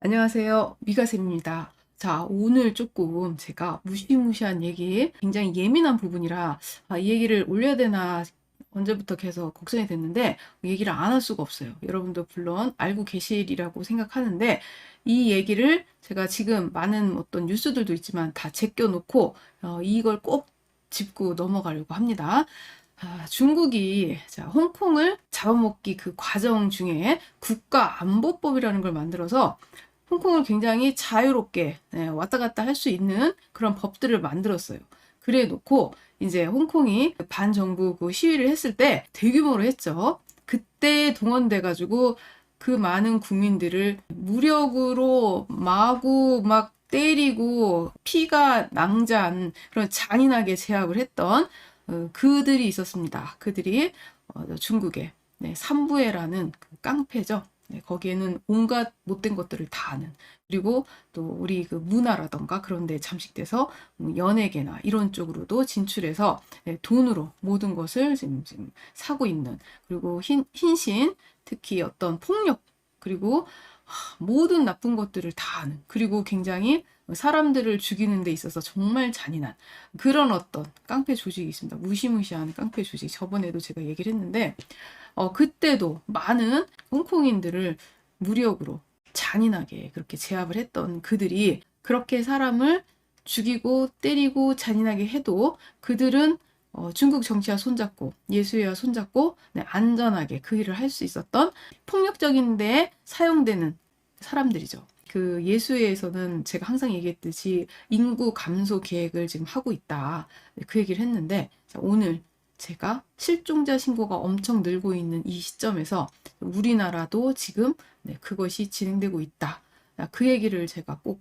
안녕하세요. 미가쌤입니다. 자, 오늘 조금 제가 무시무시한 얘기, 굉장히 예민한 부분이라 아, 이 얘기를 올려야 되나 언제부터 계속 걱정이 됐는데 얘기를 안 할 수가 없어요. 여러분도 물론 알고 계시리라고 생각하는데 이 얘기를 제가 지금 많은 어떤 뉴스들도 있지만 다 제껴놓고 어, 이걸 꼭 짚고 넘어가려고 합니다. 아, 중국이 자, 홍콩을 잡아먹기 그 과정 중에 국가안보법이라는 걸 만들어서 홍콩을 굉장히 자유롭게 네, 왔다 갔다 할 수 있는 그런 법들을 만들었어요. 그래 놓고 이제 홍콩이 반정부 그 시위를 했을 때 대규모로 했죠. 그때 동원돼 가지고 그 많은 국민들을 무력으로 마구 막 때리고 피가 낭자한 그런 잔인하게 제압을 했던 어, 그들이 있었습니다. 그들이 어, 중국의 네, 삼부해라는 그 깡패죠. 네, 거기에는 온갖 못된 것들을 다 아는 그리고 또 우리 그 문화라던가 그런 데 잠식돼서 뭐 연예계나 이런 쪽으로도 진출해서 네, 돈으로 모든 것을 지금, 지금 사고 있는 그리고 흰, 흰신 특히 어떤 폭력 그리고 하, 모든 나쁜 것들을 다 아는 그리고 굉장히 사람들을 죽이는 데 있어서 정말 잔인한 그런 어떤 깡패 조직이 있습니다. 무시무시한 깡패 조직. 저번에도 제가 얘기를 했는데 어, 그때도 많은 홍콩인들을 무력으로 잔인하게 그렇게 제압을 했던 그들이 그렇게 사람을 죽이고 때리고 잔인하게 해도 그들은 어, 중국 정치와 손잡고 예수와 손잡고 네, 안전하게 그 일을 할 수 있었던 폭력적인 데 사용되는 사람들이죠. 그 예수회에서는 제가 항상 얘기했듯이 인구 감소 계획을 지금 하고 있다. 네, 그 얘기를 했는데 자, 오늘 제가 실종자 신고가 엄청 늘고 있는 이 시점에서 우리나라도 지금 네, 그것이 진행되고 있다. 그 얘기를 제가 꼭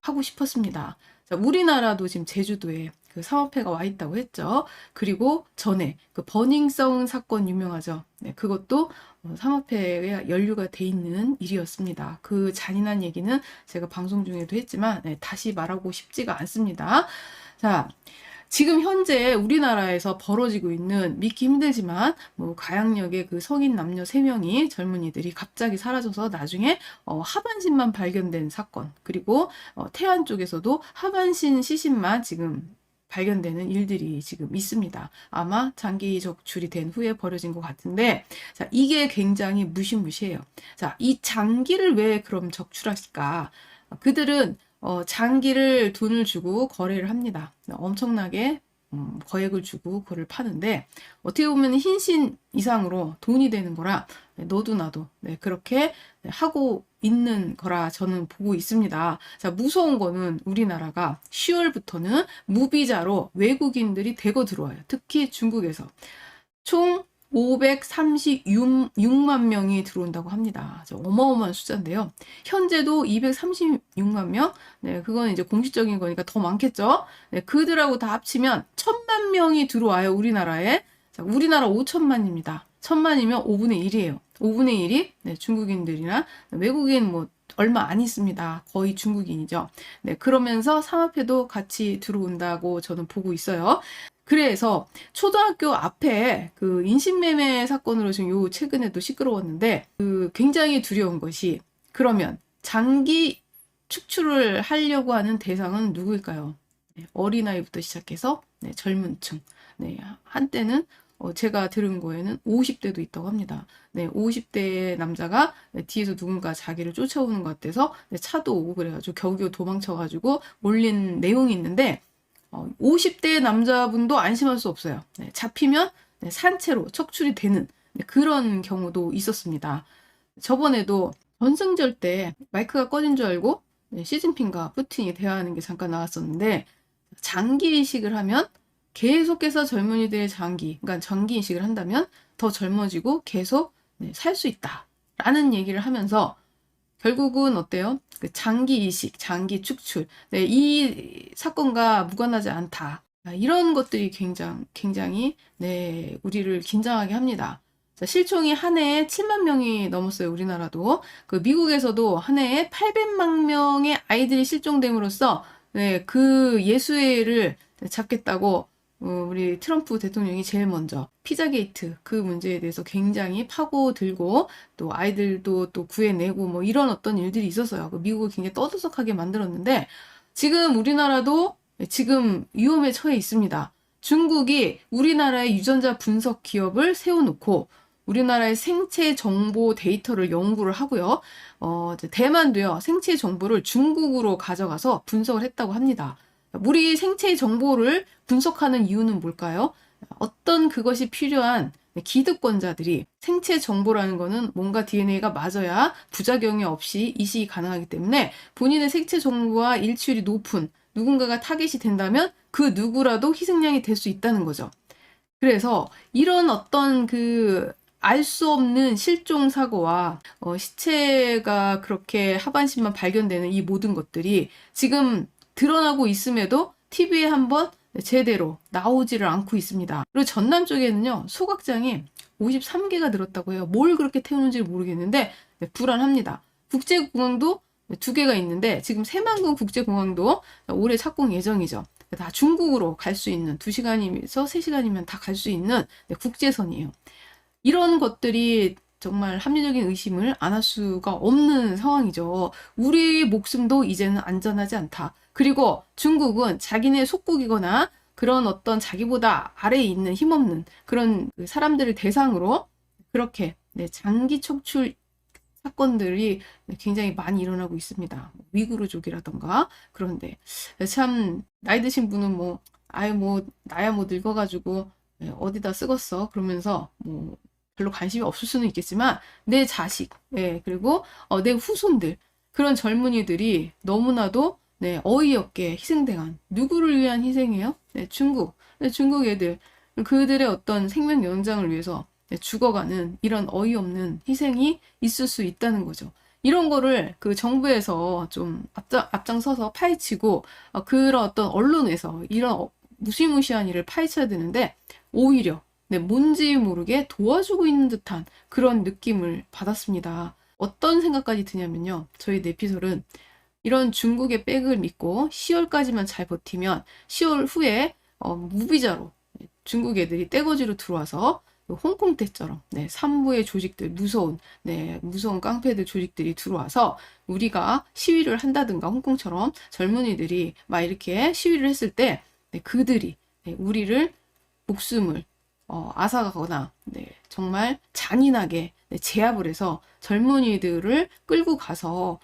하고 싶었습니다. 자, 우리나라도 지금 제주도에 그 사업회가 와 있다고 했죠. 그리고 전에 그 버닝썬 사건 유명하죠. 네, 그것도 어, 사업회에 연루가 돼 있는 일이었습니다. 그 잔인한 얘기는 제가 방송 중에도 했지만 네, 다시 말하고 싶지가 않습니다. 자, 지금 현재 우리나라에서 벌어지고 있는 믿기 힘들지만 뭐 가양역의 그 성인 남녀 3명이 젊은이들이 갑자기 사라져서 나중에 어, 하반신만 발견된 사건 그리고 어, 태안 쪽에서도 하반신 시신만 지금 발견되는 일들이 지금 있습니다. 아마 장기 적출이 된 후에 벌어진 것 같은데, 자, 이게 굉장히 무시무시해요. 자, 이 장기를 왜 그럼 적출할까? 그들은 어, 장기를 돈을 주고 거래를 합니다. 엄청나게 음, 거액을 주고 그걸 파는데 어떻게 보면 흰신 이상으로 돈이 되는 거라 네, 너도 나도 네, 그렇게 하고 있는 거라 저는 보고 있습니다. 자, 무서운 거는 우리나라가 10월부터는 무비자로 외국인들이 대거 들어와요. 특히 중국에서. 총 536만 명이 들어온다고 합니다. 어마어마한 숫자인데요. 현재도 236만 명? 네, 그건 이제 공식적인 거니까 더 많겠죠? 네, 그들하고 다 합치면 천만 명이 들어와요, 우리나라에. 자, 우리나라 5천만입니다. 천만이면 5분의 1이에요. 5분의 1이 네, 중국인들이나 외국인 뭐 얼마 안 있습니다. 거의 중국인이죠. 네, 그러면서 상업회도 같이 들어온다고 저는 보고 있어요. 그래서 초등학교 앞에 그 인신매매 사건으로 지금 요 최근에도 시끄러웠는데 그 굉장히 두려운 것이 그러면 장기 축출을 하려고 하는 대상은 누구일까요? 네, 어린아이부터 시작해서 네, 젊은 층. 네, 한때는 어, 제가 들은 거에는 50대도 있다고 합니다. 네, 50대의 남자가 네, 뒤에서 누군가 자기를 쫓아오는 것 같아서 네, 차도 오고 그래가지고 겨우겨우 도망쳐가지고 몰린 내용이 있는데 어, 50대 남자분도 안심할 수 없어요. 네, 잡히면 네, 산채로 척출이 되는 네, 그런 경우도 있었습니다. 저번에도 전승절 때 마이크가 꺼진 줄 알고 네, 시진핑과 푸틴이 대화하는 게 잠깐 나왔었는데 장기 이식을 하면 계속해서 젊은이들의 장기, 그러니까 장기 이식을 한다면 더 젊어지고 계속 네, 살수 있다라는 얘기를 하면서 결국은 어때요? 그 장기 이식, 장기 축출. 네, 이 사건과 무관하지 않다. 아, 이런 것들이 굉장히, 굉장히, 네, 우리를 긴장하게 합니다. 자, 실종이 한 해에 7만 명이 넘었어요, 우리나라도. 그 미국에서도 한 해에 800만 명의 아이들이 실종됨으로써, 네, 그 예수회를 잡겠다고 어, 우리 트럼프 대통령이 제일 먼저 피자 게이트 그 문제에 대해서 굉장히 파고들고 또 아이들도 또 구해내고 뭐 이런 어떤 일들이 있었어요. 그 미국을 굉장히 떠들썩하게 만들었는데 지금 우리나라도 지금 위험에 처해 있습니다. 중국이 우리나라의 유전자 분석 기업을 세워놓고 우리나라의 생체 정보 데이터를 연구를 하고요. 어, 대만도요, 생체 정보를 중국으로 가져가서 분석을 했다고 합니다. 우리 생체 정보를 분석하는 이유는 뭘까요? 어떤 그것이 필요한 기득권자들이 생체 정보라는 거는 뭔가 DNA가 맞아야 부작용이 없이 이식이 가능하기 때문에 본인의 생체 정보와 일치율이 높은 누군가가 타겟이 된다면 그 누구라도 희생양이 될 수 있다는 거죠. 그래서 이런 어떤 그 알 수 없는 실종 사고와 어, 시체가 그렇게 하반신만 발견되는 이 모든 것들이 지금 드러나고 있음에도 TV에 한번 제대로 나오지를 않고 있습니다. 그리고 전남 쪽에는요, 소각장이 53개가 들었다고 해요. 뭘 그렇게 태우는지 모르겠는데, 네, 불안합니다. 국제공항도 두 개가 있는데, 지금 새만금 국제공항도 올해 착공 예정이죠. 다 중국으로 갈 수 있는, 2시간이면서 3시간이면 다 갈 수 있는 네, 국제선이에요. 이런 것들이 정말 합리적인 의심을 안 할 수가 없는 상황이죠. 우리 목숨도 이제는 안전하지 않다. 그리고 중국은 자기네 속국이거나 그런 어떤 자기보다 아래에 있는 힘없는 그런 그 사람들을 대상으로 그렇게 네, 장기 척출 사건들이 굉장히 많이 일어나고 있습니다. 위구르족이라던가 그런데 참 나이 드신 분은 뭐 아유 뭐 나야 뭐 늙어가지고 네, 어디다 쓰겄어 그러면서 뭐 별로 관심이 없을 수는 있겠지만 내 자식, 예, 그리고 어, 내 후손들 그런 젊은이들이 너무나도 네, 어이없게 희생당한 누구를 위한 희생이에요? 네, 중국, 네, 중국 애들 그들의 어떤 생명 연장을 위해서 네, 죽어가는 이런 어이없는 희생이 있을 수 있다는 거죠. 이런 거를 그 정부에서 좀 앞장, 앞장서서 파헤치고 어, 그런 어떤 언론에서 이런 어, 무시무시한 일을 파헤쳐야 되는데 오히려 네, 뭔지 모르게 도와주고 있는 듯한 그런 느낌을 받았습니다. 어떤 생각까지 드냐면요. 저희 네피솔은 이런 중국의 백을 믿고 10월까지만 잘 버티면 10월 후에 어, 무비자로 중국 애들이 떼거지로 들어와서 홍콩 때처럼 네, 삼부의 조직들 무서운 네, 무서운 깡패들 조직들이 들어와서 우리가 시위를 한다든가 홍콩처럼 젊은이들이 막 이렇게 시위를 했을 때 네, 그들이 네, 우리를 목숨을 어, 앗아가거나 네, 정말 잔인하게 네, 제압을 해서 젊은이들을 끌고 가서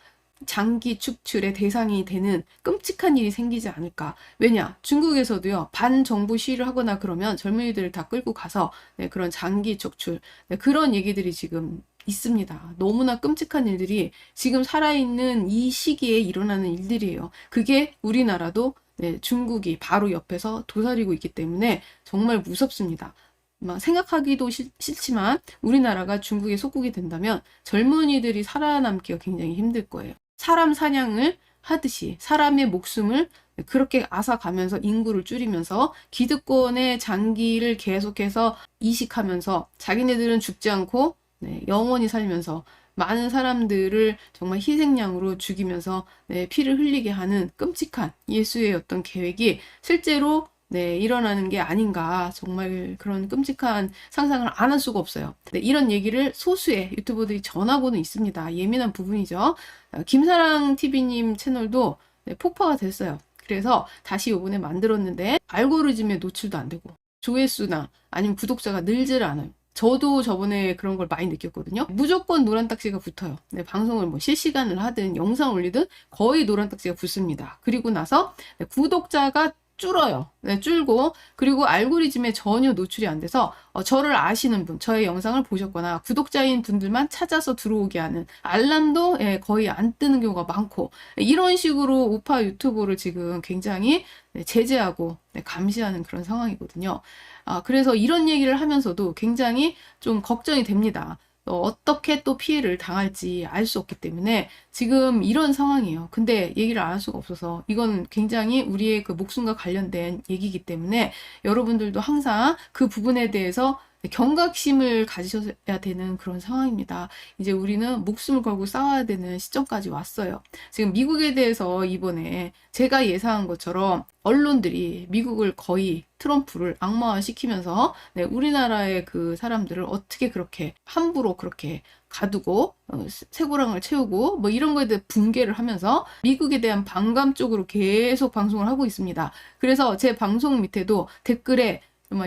장기 축출의 대상이 되는 끔찍한 일이 생기지 않을까. 왜냐? 중국에서도요, 반정부 시위를 하거나 그러면 젊은이들을 다 끌고 가서 네, 그런 장기 축출, 네, 그런 얘기들이 지금 있습니다. 너무나 끔찍한 일들이 지금 살아있는 이 시기에 일어나는 일들이에요. 그게 우리나라도 네, 중국이 바로 옆에서 도사리고 있기 때문에 정말 무섭습니다. 막 생각하기도 싫, 싫지만 우리나라가 중국의 속국이 된다면 젊은이들이 살아남기가 굉장히 힘들 거예요. 사람 사냥을 하듯이 사람의 목숨을 그렇게 앗아가면서 인구를 줄이면서 기득권의 장기를 계속해서 이식하면서 자기네들은 죽지 않고 네, 영원히 살면서 많은 사람들을 정말 희생양으로 죽이면서 네, 피를 흘리게 하는 끔찍한 예수의 어떤 계획이 실제로 네, 일어나는 게 아닌가. 정말 그런 끔찍한 상상을 안 할 수가 없어요. 네, 이런 얘기를 소수의 유튜버들이 전하고는 있습니다. 예민한 부분이죠. 어, 김사랑 TV님 채널도 네, 폭파가 됐어요. 그래서 다시 요번에 만들었는데 알고리즘에 노출도 안 되고 조회수나 아니면 구독자가 늘질 않아요. 저도 저번에 그런 걸 많이 느꼈거든요. 무조건 노란 딱지가 붙어요. 네, 방송을 뭐 실시간을 하든 영상 올리든 거의 노란 딱지가 붙습니다. 그리고 나서 네, 구독자가 줄어요. 네, 줄고 그리고 알고리즘에 전혀 노출이 안 돼서 어, 저를 아시는 분, 저의 영상을 보셨거나 구독자인 분들만 찾아서 들어오게 하는 알람도 예, 거의 안 뜨는 경우가 많고 이런 식으로 우파 유튜브를 지금 굉장히 네, 제재하고 네, 감시하는 그런 상황이거든요. 아, 그래서 이런 얘기를 하면서도 굉장히 좀 걱정이 됩니다. 어, 어떻게 또 피해를 당할지 알 수 없기 때문에 지금 이런 상황이에요. 근데 얘기를 안 할 수가 없어서 이건 굉장히 우리의 그 목숨과 관련된 얘기이기 때문에 여러분들도 항상 그 부분에 대해서 경각심을 가지셔야 되는 그런 상황입니다. 이제 우리는 목숨을 걸고 싸워야 되는 시점까지 왔어요. 지금 미국에 대해서 이번에 제가 예상한 것처럼 언론들이 미국을 거의 트럼프를 악마화시키면서 네, 우리나라의 그 사람들을 어떻게 그렇게 함부로 그렇게 가두고 어, 쇠고랑을 채우고 뭐 이런 거에 대해 붕괴를 하면서 미국에 대한 반감 쪽으로 계속 방송을 하고 있습니다. 그래서 제 방송 밑에도 댓글에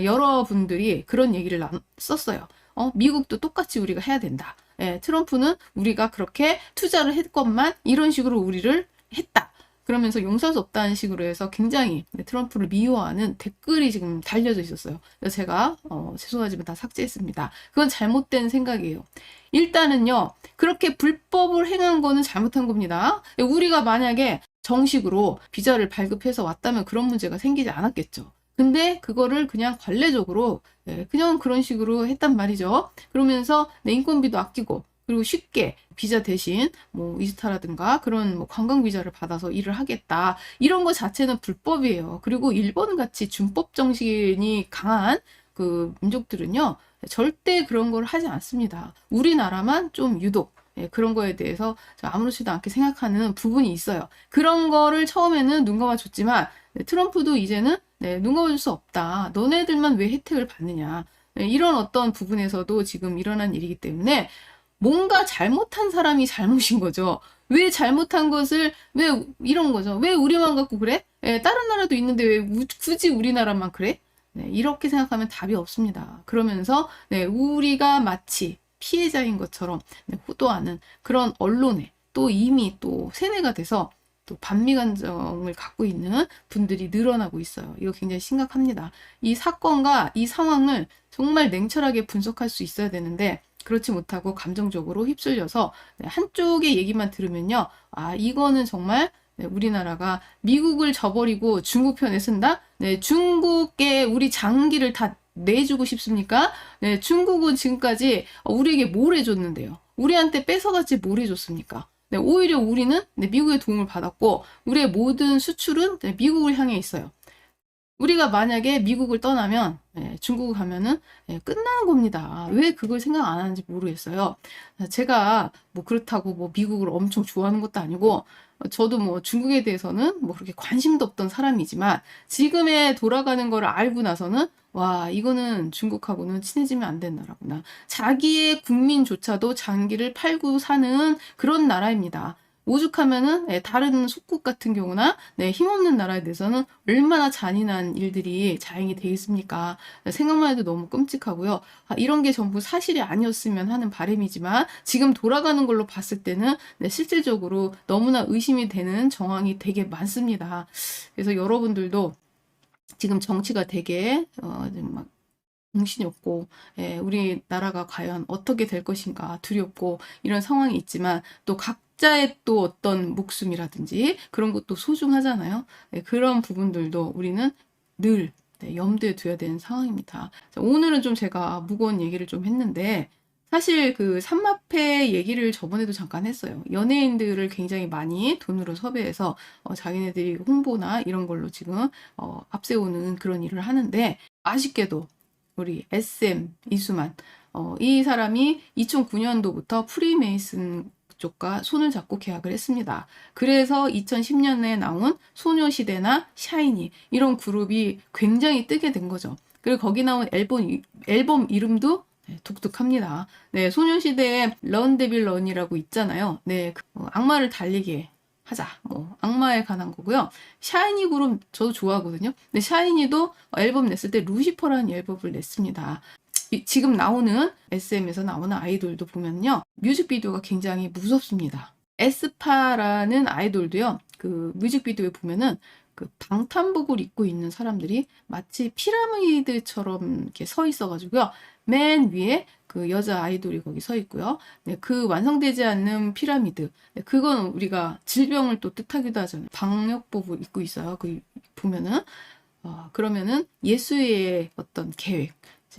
여러분들이 그런 얘기를 남- 썼어요. 어, 미국도 똑같이 우리가 해야 된다. 예, 트럼프는 우리가 그렇게 투자를 했건만 이런 식으로 우리를 했다. 그러면서 용서할 수 없다는 식으로 해서 굉장히 네, 트럼프를 미워하는 댓글이 지금 달려져 있었어요. 그래서 제가 어, 죄송하지만 다 삭제했습니다. 그건 잘못된 생각이에요. 일단은요, 그렇게 불법을 행한 거는 잘못한 겁니다. 우리가 만약에 정식으로 비자를 발급해서 왔다면 그런 문제가 생기지 않았겠죠. 근데 그거를 그냥 관례적으로 네, 그냥 그런 식으로 했단 말이죠. 그러면서 내 인건비도 아끼고 그리고 쉽게 비자 대신 뭐 이스타라든가 그런 뭐 관광 비자를 받아서 일을 하겠다 이런 거 자체는 불법이에요. 그리고 일본 같이 준법 정신이 강한 그 민족들은요 절대 그런 걸 하지 않습니다. 우리나라만 좀 유독 예, 그런 거에 대해서 좀 아무렇지도 않게 생각하는 부분이 있어요. 그런 거를 처음에는 눈 감아줬지만 네, 트럼프도 이제는 네, 눈 감아줄 수 없다. 너네들만 왜 혜택을 받느냐. 네, 이런 어떤 부분에서도 지금 일어난 일이기 때문에 뭔가 잘못한 사람이 잘못인 거죠. 왜 잘못한 것을 왜 이런 거죠. 왜 우리만 갖고 그래? 예, 다른 나라도 있는데 왜 우- 굳이 우리나라만 그래? 네, 이렇게 생각하면 답이 없습니다. 그러면서 네, 우리가 마치 피해자인 것처럼 네, 호도하는 그런 언론에 또 이미 또 세뇌가 돼서 또 반미감정을 갖고 있는 분들이 늘어나고 있어요. 이거 굉장히 심각합니다. 이 사건과 이 상황을 정말 냉철하게 분석할 수 있어야 되는데 그렇지 못하고 감정적으로 휩쓸려서 네, 한쪽의 얘기만 들으면요. 아, 이거는 정말 네, 우리나라가 미국을 저버리고 중국 편에 쓴다? 네, 중국에 우리 장기를 다 내주고 싶습니까? 네, 중국은 지금까지 우리에게 뭘 해줬는데요? 우리한테 뺏어갔지 뭘 해줬습니까? 네, 오히려 우리는 네, 미국의 도움을 받았고, 우리의 모든 수출은 네, 미국을 향해 있어요. 우리가 만약에 미국을 떠나면, 네, 중국을 가면은 네, 끝나는 겁니다. 왜 그걸 생각 안 하는지 모르겠어요. 제가 뭐 그렇다고 뭐 미국을 엄청 좋아하는 것도 아니고, 어, 저도 뭐 중국에 대해서는 뭐 그렇게 관심도 없던 사람이지만, 지금의 돌아가는 거를 알고 나서는, 와, 이거는 중국하고는 친해지면 안 되는 나라구나. 자기의 국민조차도 장기를 팔고 사는 그런 나라입니다. 오죽하면은 예, 다른 속국 같은 경우나 네, 힘없는 나라에 대해서는 얼마나 잔인한 일들이 자행이 되겠습니까? 생각만 해도 너무 끔찍하고요. 아, 이런 게 전부 사실이 아니었으면 하는 바람이지만 지금 돌아가는 걸로 봤을 때는 네, 실질적으로 너무나 의심이 되는 정황이 되게 많습니다. 그래서 여러분들도 지금 정치가 되게 어, 좀막 정신이 없고 예, 우리나라가 과연 어떻게 될 것인가 두렵고 이런 상황이 있지만 또 각 자의 또 어떤 목숨이라든지 그런 것도 소중하잖아요. 예, 그런 부분들도 우리는 늘 네, 염두에 둬야 되는 상황입니다. 자, 오늘은 좀 제가 무거운 얘기를 좀 했는데 사실 그 삼마페 얘기를 저번에도 잠깐 했어요. 연예인들을 굉장히 많이 돈으로 섭외해서 어, 자기네들이 홍보나 이런 걸로 지금 어, 앞세우는 그런 일을 하는데 아쉽게도 우리 SM 이수만 어, 이 사람이 2009년도부터 프리메이슨 쪽과 손을 잡고 계약을 했습니다. 그래서 2010년에 나온 소녀시대나 샤이니 이런 그룹이 굉장히 뜨게 된 거죠. 그리고 거기 나온 앨범 이- 앨범 이름도 네, 독특합니다. 네, 소녀시대의 런 데빌 런이라고 있잖아요. 네, 그, 어, 악마를 달리게 하자. 뭐 악마에 관한 거고요. 샤이니 그룹 저도 좋아하거든요. 근데 샤이니도 앨범 냈을 때 루시퍼라는 앨범을 냈습니다. 이- 지금 나오는 SM에서 나오는 아이돌도 보면요. 뮤직비디오가 굉장히 무섭습니다. 에스파라는 아이돌도요. 그 뮤직비디오에 보면은 그 방탄복을 입고 있는 사람들이 마치 피라미드처럼 이렇게 서 있어가지고요. 맨 위에 그 여자 아이돌이 거기 서 있고요. 네, 그 완성되지 않는 피라미드. 네, 그건 우리가 질병을 또 뜻하기도 하잖아요. 방역복을 입고 있어요. 그 보면은 어, 그러면은 예수의 어떤 계획,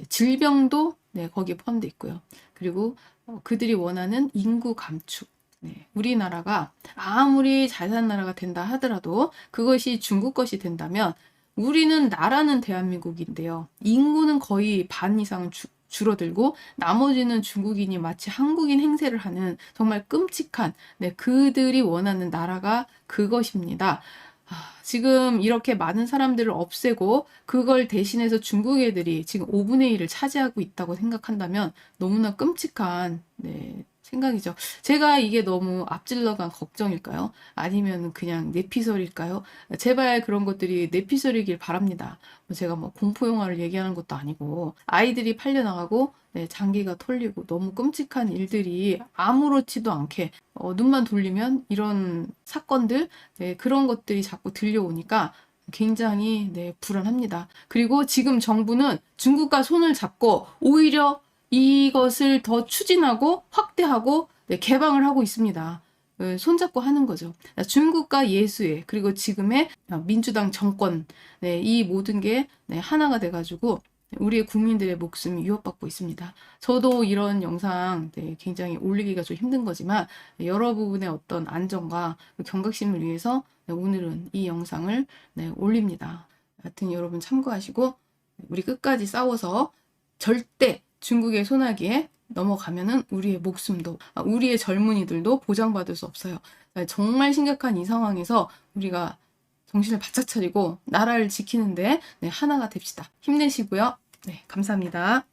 질병도 네, 거기에 포함되어 있고요. 그리고 어, 그들이 원하는 인구 감축. 네, 우리나라가 아무리 잘 사는 나라가 된다 하더라도 그것이 중국 것이 된다면 우리는 나라는 대한민국인데요. 인구는 거의 반 이상은 주- 줄어들고 나머지는 중국인이 마치 한국인 행세를 하는 정말 끔찍한 네, 그들이 원하는 나라가 그것입니다. 아, 지금 이렇게 많은 사람들을 없애고 그걸 대신해서 중국 애들이 지금 5분의 1을 차지하고 있다고 생각한다면 너무나 끔찍한 네, 생각이죠. 제가 이게 너무 앞질러간 걱정일까요? 아니면 그냥 내피설일까요? 제발 그런 것들이 내피설이길 바랍니다. 제가 뭐 공포 영화를 얘기하는 것도 아니고 아이들이 팔려 나가고 네, 장기가 털리고 너무 끔찍한 일들이 아무렇지도 않게 어, 눈만 돌리면 이런 사건들 네, 그런 것들이 자꾸 들려오니까 굉장히 네, 불안합니다. 그리고 지금 정부는 중국과 손을 잡고 오히려 이것을 더 추진하고 확대하고 네, 개방을 하고 있습니다. 어, 손잡고 하는 거죠. 중국과 예수의 그리고 지금의 민주당 정권 네, 이 모든 게 네, 하나가 돼가지고 우리의 국민들의 목숨이 위협받고 있습니다. 저도 이런 영상 네, 굉장히 올리기가 좀 힘든 거지만 네, 여러 부분의 어떤 안정과 경각심을 위해서 네, 오늘은 이 영상을 네, 올립니다. 하여튼 여러분 참고하시고 우리 끝까지 싸워서 절대 중국의 소나기에 넘어가면은 우리의 목숨도 아, 우리의 젊은이들도 보장받을 수 없어요. 정말 심각한 이 상황에서 우리가 정신을 바짝 차리고 나라를 지키는데 네, 하나가 됩시다. 힘내시고요. 네, 감사합니다.